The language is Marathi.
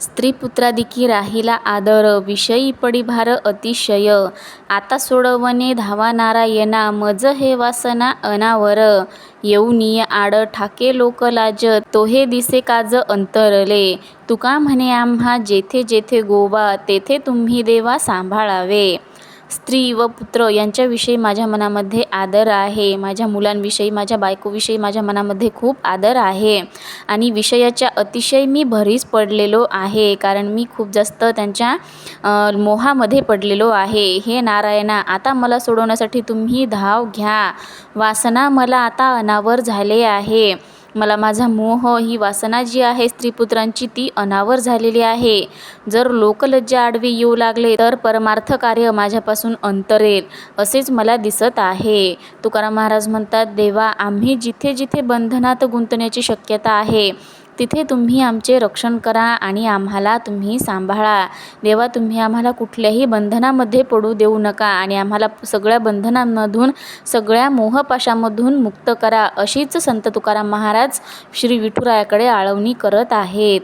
स्त्रीपुत्रादिकी राहिला आदर विषयी पडी भार अतिशय. आता सोडवणे धावा नारायणा मज हे वासना अनावर. येऊनिय आड ठाके लोक लाज तोहे दिसे काज अंतरले. तुका म्हणे आम्हा जेथे जेथे गोवा तेथे तुम्ही देवा सांभाळावे. स्त्री व पुत्र यांच्याविषयी माझ्या मनामध्ये आदर आहे. माझ्या मुलांविषयी माझ्या बायकोविषयी माझ्या मनामध्ये खूप आदर आहे. आणि विषयाच्या अतिशय मी भरीस पडलेलो आहे. कारण मी खूप जास्त त्यांच्या मोहामध्ये पडलेलो आहे. हे नारायणा आता मला सोडवण्यासाठी तुम्ही धाव घ्या. वासना मला आता अनावर झाले आहे. मला माझा मोह ही वासना जी आहे स्त्रीपुत्रांची ती अनावर झालेली आहे. जर लोकलज्जा आडवी येऊ लागले तर परमार्थ कार्य माझ्यापासून अंतरेल असेच मला दिसत आहे. तुकाराम महाराज म्हणतात देवा आम्ही जिथे जिथे बंधनात गुंतण्याची शक्यता आहे तिथे तुम्ही आमचे रक्षण करा आणि आम्हाला तुम्ही सांभाळा. देवा तुम्ही आम्हाला कुठल्याही बंधनामध्ये पडू देऊ नका आणि आम्हाला सगळ्या बंधनांमधून सगळ्या मोहपाशामधून मुक्त करा अशीच संत तुकाराम महाराज श्री विठुरायाकडे आळवणी करत आहेत.